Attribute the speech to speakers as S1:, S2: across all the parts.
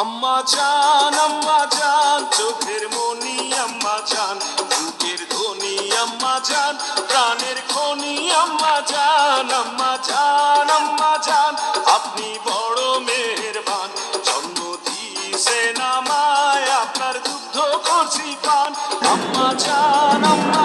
S1: আম্মা জান আম্মা জান চোখের মনি আম্মা জান। আম্মা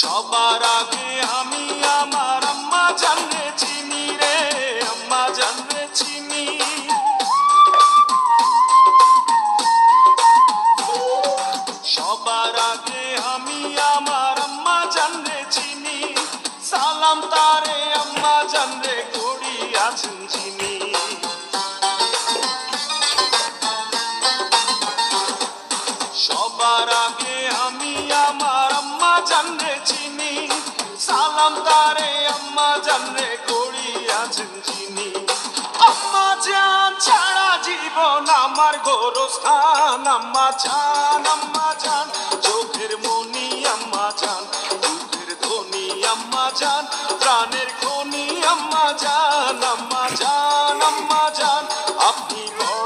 S1: সবার আগে আমি আমার আম্মা জানলে চিনি রে, আম্মা জানলে চিনি। সবার আগে আমি আমার আম্মা জানলে চিনি, সালাম তারে আম্মা জানলে করি আছেন চিনি। সবার আগে সালাম আম্মা জানলে করি আছেন চিনি আম্মা জান ছাড়া জীবন আমার গোরস্থান। আম্মা জান আম্মা জান, চোখের মনি আম্মা জান, দুধের ধ্বনি আম্মা জান, প্রাণের খনি আম্মা জান আম্মা জান আম্মা জান। আপনি বড়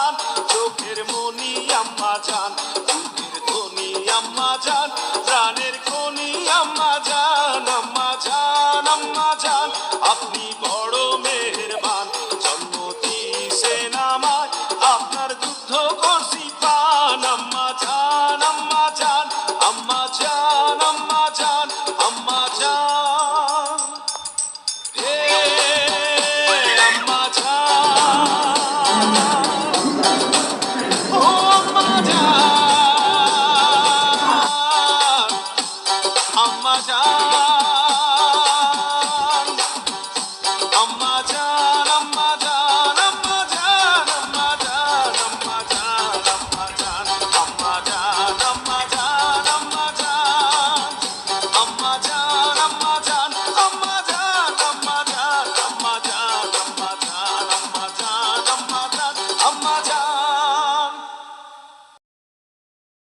S1: ভাষা